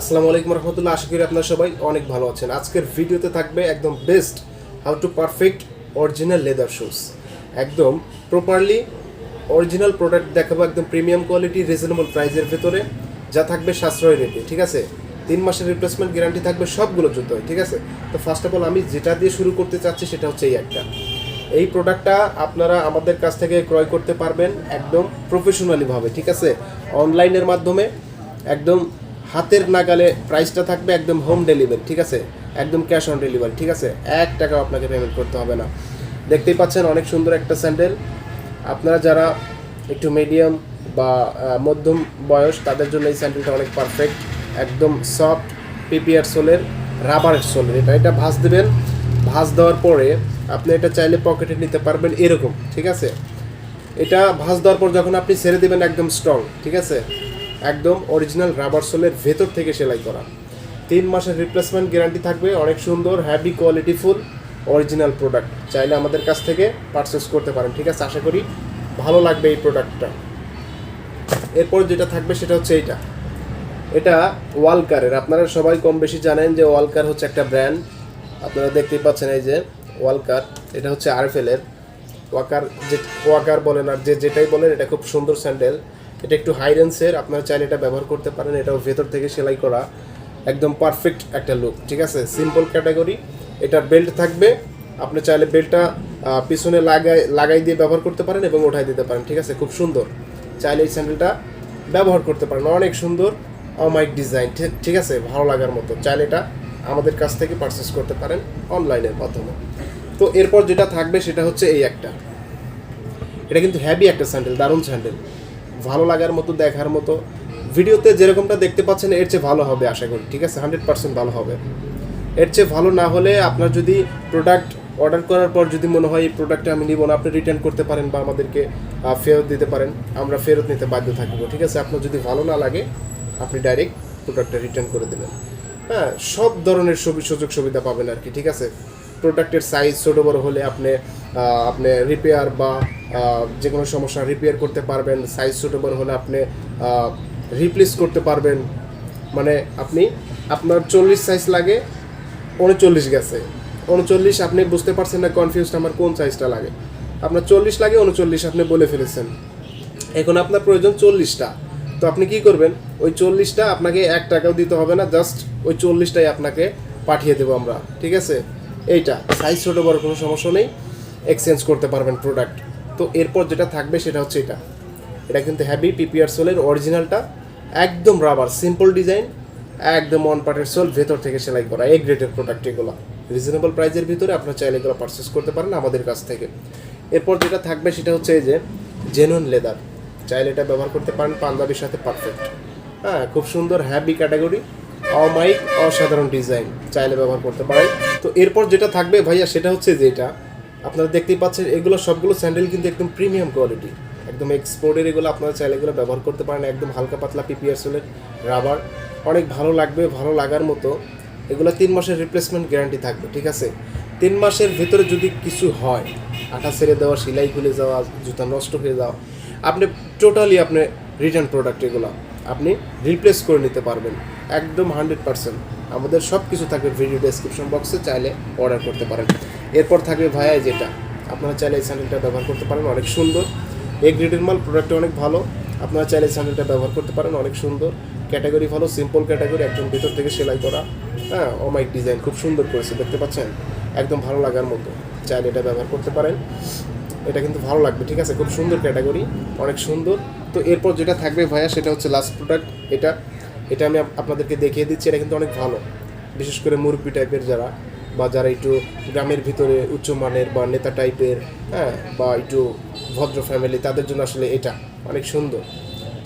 আসসালামু আলাইকুম রহমতুল্লাহ, আশা করি আপনারা সবাই অনেক ভালো আছেন। আজকের ভিডিওতে থাকবে একদম best how to perfect original leather shoes একদম প্রপারলি অরিজিনাল প্রোডাক্ট দেখাবো একদম প্রিমিয়াম কোয়ালিটি রিজনেবল প্রাইসের ভেতরে, যা থাকবে সাশ্রয় রেটে ঠিক আছে? তিন মাসের রিপ্লেসমেন্ট গ্যারান্টি থাকবে সবগুলো জুতোয়, ঠিক আছে? তো ফার্স্ট অফ অল আমি যেটা দিয়ে শুরু করতে চাচ্ছি সেটা হচ্ছে এই একটা। এই প্রোডাক্টটা আপনারা আমাদের কাছ থেকে ক্রয় করতে পারবেন একদম প্রফেশনালিভাবে ঠিক আছে? অনলাইনের মাধ্যমে, একদম হাতের নাগালে প্রাইসটা থাকবে একদম হোম ডেলিভারি ঠিক আছে? একদম ক্যাশ অন ডেলিভারি ঠিক আছে? এক টাকাও আপনাকে পেমেন্ট করতে হবে না। দেখতেই পাচ্ছেন অনেক সুন্দর একটা স্যান্ডেল আপনারা যারা একটু মিডিয়াম বা মধ্যম বয়স, তাদের জন্য এই স্যান্ডেলটা অনেক পারফেক্ট একদম সফট পিপিআর সোলের রাবারের সোলের এটা এটা ভাঁজ দেবেন। ভাঁজ দেওয়ার পরে আপনি এটা চাইলে পকেটে নিতে পারবেন এরকম, ঠিক আছে? এটা ভাঁজ দেওয়ার পর যখন আপনি ছেড়ে দেবেন একদম স্ট্রং ঠিক আছে? একদম অরিজিনাল রাবার সোলের ভেতর থেকে সেলাই করা। তিন মাসের রিপ্লেসমেন্ট গ্যারান্টি থাকবে, অনেক সুন্দর heavy quality full original product চাইলে আমাদের কাছ থেকে পারচেস করতে পারেন, ঠিক আছে? আশা করি ভালো লাগবে এই প্রোডাক্টটা এরপর যেটা থাকবে সেটা হচ্ছে এইটা। এটা ওয়ালকারের আপনারা সবাই কম বেশি জানেন যে ওয়ালকার হচ্ছে একটা ব্র্যান্ড আপনারা দেখতেই পাচ্ছেন এই যে ওয়ালকার এটা হচ্ছে আরএফএলের ওয়াকার যে ওয়াকার বলেন আর যে যেটাই বলেন, এটা খুব সুন্দর স্যান্ডেল এটা একটু হাই রেঞ্জের আপনারা চাইলে এটা ব্যবহার করতে পারেন। এটাও ভেতর থেকে সেলাই করা একদম পারফেক্ট একটা লুক ঠিক আছে? সিম্পল ক্যাটাগরি এটার বেল্ট থাকবে। আপনি চাইলে বেল্টটা পিছনে লাগাই লাগাই দিয়ে ব্যবহার করতে পারেন এবং ওঠাই দিতে পারেন, ঠিক আছে? খুব সুন্দর। চাইলে এই স্যান্ডেলটা ব্যবহার করতে পারেন। অনেক সুন্দর অমাইক ডিজাইন ঠিক আছে? ভালো লাগার মতো। চাইলে এটা আমাদের কাছ থেকে পারচেস করতে পারেন অনলাইনের মাধ্যমে। তো এরপর যেটা থাকবে সেটা হচ্ছে এই একটা। এটা কিন্তু হ্যাভি একটা স্যান্ডেল দারুণ স্যান্ডেল ভালো লাগার মতো, দেখার মতো। ভিডিওতে যেরকমটা দেখতে পাচ্ছেন, এর চেয়ে ভালো হবে আশা করি, ঠিক আছে? হান্ড্রেড পার্সেন্ট ভালো হবে। এর চেয়ে ভালো না হলে আপনার যদি প্রোডাক্ট অর্ডার করার পর যদি মনে হয়, এই প্রোডাক্টটা আমি নিব না, আপনি রিটার্ন করতে পারেন বা আমাদেরকে ফেরত দিতে পারেন। আমরা ফেরত নিতে বাধ্য থাকব, ঠিক আছে? আপনার যদি ভালো না লাগে, আপনি ডাইরেক্ট প্রোডাক্টটা রিটার্ন করে দেবেন। হ্যাঁ সব ধরনের সুবি- সুযোগ সুবিধা পাবেন আর কি, ঠিক আছে? প্রোডাক্টের সাইজ ছোটো বড় হলে আপনি আপনি রিপেয়ার বা যে কোনো সমস্যা রিপেয়ার করতে পারবেন সাইজ ছোটো বড় হলে আপনি রিপ্লেস করতে পারবেন। মানে আপনি, আপনার চল্লিশ সাইজ লাগে, উনচল্লিশ গেছে। উনচল্লিশ আপনি বুঝতে পারছেন না কনফিউজড আমার কোন সাইজটা লাগে। আপনার চল্লিশ লাগে, উনচল্লিশ আপনি বলে ফেলেছেন। এখন আপনার প্রয়োজন চল্লিশটা। তো আপনি কি করবেন? ওই চল্লিশটা আপনাকে এক টাকাও দিতে হবে না জাস্ট ওই চল্লিশটাই আপনাকে পাঠিয়ে দেবো আমরা, ঠিক আছে? এইটা সাইজ ছোটো বড় কোনো সমস্যা নেই এক্সচেঞ্জ করতে পারবেন প্রোডাক্ট তো এরপর যেটা থাকবে সেটা হচ্ছে এটা। এটা কিন্তু হ্যাভি পিপিআর সোলের অরিজিনালটা একদম রাবার সিম্পল ডিজাইন একদম অন পার্টের সোল ভেতর থেকে সেলাই করা এ গ্রেডের প্রোডাক্ট এগুলো। রিজনেবল প্রাইসের ভিতরে আপনার চাইলে এগুলো পারচেস করতে পারেন আমাদের কাছ থেকে। এরপর যেটা থাকবে সেটা হচ্ছে এই যে জেনুইন লেদার চাইলে এটা ব্যবহার করতে পারেন পাঞ্জাবির সাথে পারফেক্ট হ্যাঁ খুব সুন্দর হ্যাভি ক্যাটাগরি অমাইক অসাধারণ ডিজাইন চাইলে ব্যবহার করতে পারেন। তো এরপর যেটা থাকবে ভাইয়া সেটা হচ্ছে যে এটা। আপনারা দেখতেই পাচ্ছেন, এগুলো সবগুলো স্যান্ডেল কিন্তু একদম প্রিমিয়াম কোয়ালিটি একদম এক্সপোর্টের এগুলো আপনারা চাইলে এগুলো ব্যবহার করতে পারেন, একদম হালকা পাতলা পিপিআর সোলের রাবার অনেক ভালো লাগবে, ভালো লাগার মতো। এগুলো তিন মাসের রিপ্লেসমেন্ট গ্যারান্টি থাকবে, ঠিক আছে? তিন মাসের ভিতরে যদি কিছু হয় আঠা ছেড়ে দেওয়া, সেলাই খুলে যাওয়া, জুতা নষ্ট হয়ে যাওয়া, আপনি টোটালি আপনি রিটার্ন প্রোডাক্ট এগুলো আপনি রিপ্লেস করে নিতে পারবেন। একদম হান্ড্রেড পার্সেন্ট আমাদের সব কিছু থাকবে ভিডিও ডেসক্রিপশন বক্সে চাইলে অর্ডার করতে পারেন। এরপর থাকবে ভাইয়া যেটা। আপনারা চাইলে এই স্যান্ডেলটা ব্যবহার করতে পারেন, অনেক সুন্দর। এই গ্রেডের মাল প্রোডাক্টটা অনেক ভালো। আপনারা চাইলে স্যান্ডেলটা ব্যবহার করতে পারেন, অনেক সুন্দর। ক্যাটাগরি ভালো সিম্পল ক্যাটাগরি একদম ভিতর থেকে সেলাই করা। হ্যাঁ অমাইক ডিজাইন খুব সুন্দর করেছে, দেখতে পাচ্ছেন? একদম ভালো লাগার মতো। চাইলে এটা ব্যবহার করতে পারেন। এটা কিন্তু ভালো লাগবে, ঠিক আছে? খুব সুন্দর ক্যাটাগরি অনেক সুন্দর। তো এরপর যেটা থাকবে ভাইয়া, সেটা হচ্ছে লাস্ট প্রোডাক্ট এটা। এটা আমি আপ- আপনাদেরকে দেখিয়ে দিচ্ছি, এটা কিন্তু অনেক ভালো। বিশেষ করে মুরব্বি টাইপের যারা। বা যারা একটু গ্রামের ভিতরে উচ্চমানের বা নেতা টাইপের হ্যাঁ বা একটু ভদ্র ফ্যামিলি তাদের জন্য আসলে এটা অনেক সুন্দর।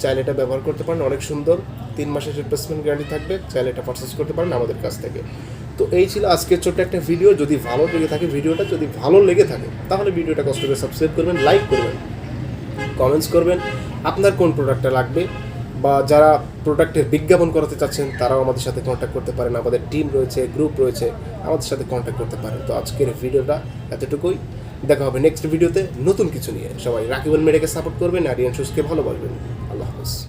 চাইলে এটা ব্যবহার করতে পারেন, অনেক সুন্দর। তিন মাসের রিপ্লেসমেন্ট গ্যারান্টি থাকবে, চাইলে এটা পারচেস করতে পারেন আমাদের কাছ থেকে। তো এই ছিল আজকের ছোট্ট একটা ভিডিও যদি ভালো লেগে থাকে ভিডিওটা, যদি ভালো লেগে থাকে, তাহলে ভিডিওটা কষ্ট করে সাবস্ক্রাইব করবেন লাইক করবেন কমেন্টস করবেন। আপনার কোন প্রোডাক্টটা লাগবে? বা যারা প্রোডাক্টের বিজ্ঞাপন করাতে চাচ্ছেন, তারাও আমাদের সাথে কন্ট্যাক্ট করতে পারেন। আমাদের টিম রয়েছে গ্রুপ রয়েছে, আমাদের সাথে কন্ট্যাক্ট করতে পারেন। তো আজকের ভিডিওটা এতটুকুই। দেখা হবে নেক্সট ভিডিওতে নতুন কিছু নিয়ে। সবাই রাকিবুল মেডেকে সাপোর্ট করবেন, আর ভালো ভালোবাসবেন। আল্লাহ হাফেজ।